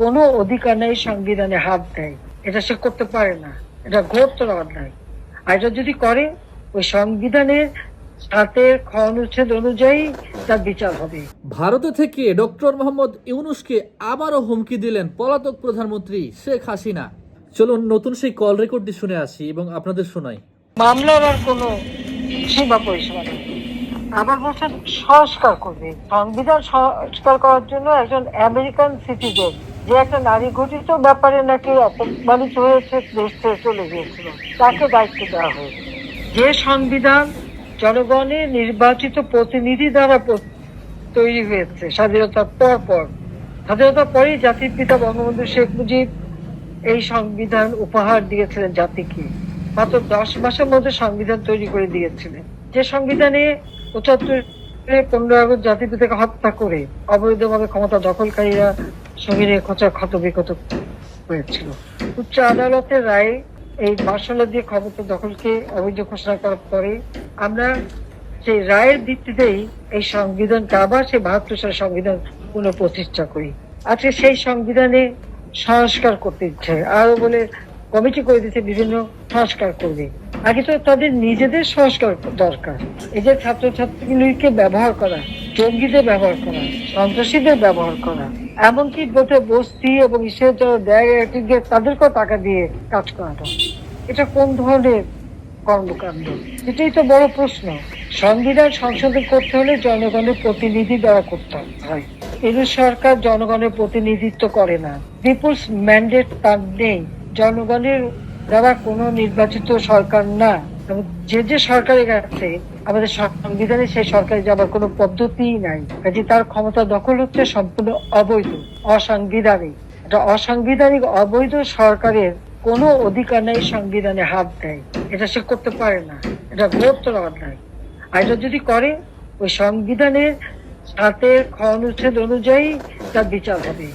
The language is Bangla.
কোনো অধিকার নেই সংবিধানে হাত দেয় এটা সে করতে পারে না। এটা ঘোরতর অন্যায়। আর এটা যদি করে ওই সংবিধানের খ অনুচ্ছেদ অনুযায়ী তার বিচার হবে। ভারতে থেকে ডক্টর মোহাম্মদ ইউনুসকে আবারও হুমকি দিলেন পলাতক প্রধানমন্ত্রী শেখ হাসিনা। চলুন নতুন সেই কল রেকর্ডটি শুনে আসি এবং আপনাদের শোনাই। মামলার আর কোনো সীমা পরিসীমা নেই। আবার বলছেন সংস্কার করবে। সংবিধান সংস্কার করার জন্য একজন আমেরিকান সিটিজেন যে একটা নারী ঘটিত ব্যাপারে নাকি অপমানিত হয়েছে, দেশ থেকে চলে গিয়েছিল। তাকে দায়িত্ব দেওয়া হয়েছে। যে সংবিধান জনগণের নির্বাচিত প্রতিনিধি দ্বারা তৈরি হয়েছে, স্বাধীনতার পর পর, স্বাধীনতার পরেই জাতির পিতা বঙ্গবন্ধু শেখ মুজিব এই সংবিধান উপহার দিয়েছিলেন জাতিকে। মাত্র দশ মাসের মধ্যে সংবিধান তৈরি করে দিয়েছিলেন। যে সংবিধানে পঁচাত্তর পনেরো আগস্ট জাতির পিতাকে হত্যা করে অবৈধভাবে ক্ষমতা দখলকারীরা শরীরে খোঁচা ক্ষত বিক্ষত হয়েছিল। উচ্চ আদালতের রায়ে এই মার্শাল দিয়ে ক্ষমতা দখলকে অবৈধ ঘোষণা করার পরে আমরা সেই রায়ের ভিত্তিতেই এই সংবিধানকে আবার সেই বাহাত্তর সালের সংবিধান পুনঃপ্রতিষ্ঠা করি। আজকে সেই সংবিধানে সংস্কার করতে ইচ্ছে আরও বলে, কমিটি করে দিচ্ছে বিভিন্ন সংস্কার করবে। আগে তো তাদের নিজেদের সংস্কার দরকার। এই যে ছাত্রছাত্রীগুলিকে ব্যবহার করা জঙ্গিদের ব্যবহার করা, সন্ত্রাসীদের ব্যবহার করা, এমনকি গোটা বস্তি এবং যারা দেয় তাদেরকেও টাকা দিয়ে কাজ করানো। এটা কোন ধরনের কর্মকাণ্ড? এটাই তো বড় প্রশ্ন। সংবিধান সংশোধন করতে হলে জনগণের প্রতিনিধি দ্বারা করতে হয়। এদের সরকার জনগণের প্রতিনিধিত্ব করে না। পিপুলস ম্যান্ডেট তার নেই। জনগণের দ্বারা কোনো নির্বাচিত সরকার না। এবং যে যে সরকারের কাছে আমাদের সংবিধানে সেই সরকারে যাবার কোনো পদ্ধতি নাই। কাজে তার ক্ষমতা দখল হচ্ছে সম্পূর্ণ অবৈধ, অসাংবিধানিক। এটা অসাংবিধানিক, অবৈধ সরকারের কোনো অধিকার নেই সংবিধানে হাত দেয়। এটা সে করতে পারে না। এটা ঘোরতর অন্যায় আর এটা যদি করে, ওই সংবিধানের সাতের খ অনুচ্ছেদ অনুযায়ী তার বিচার হবে।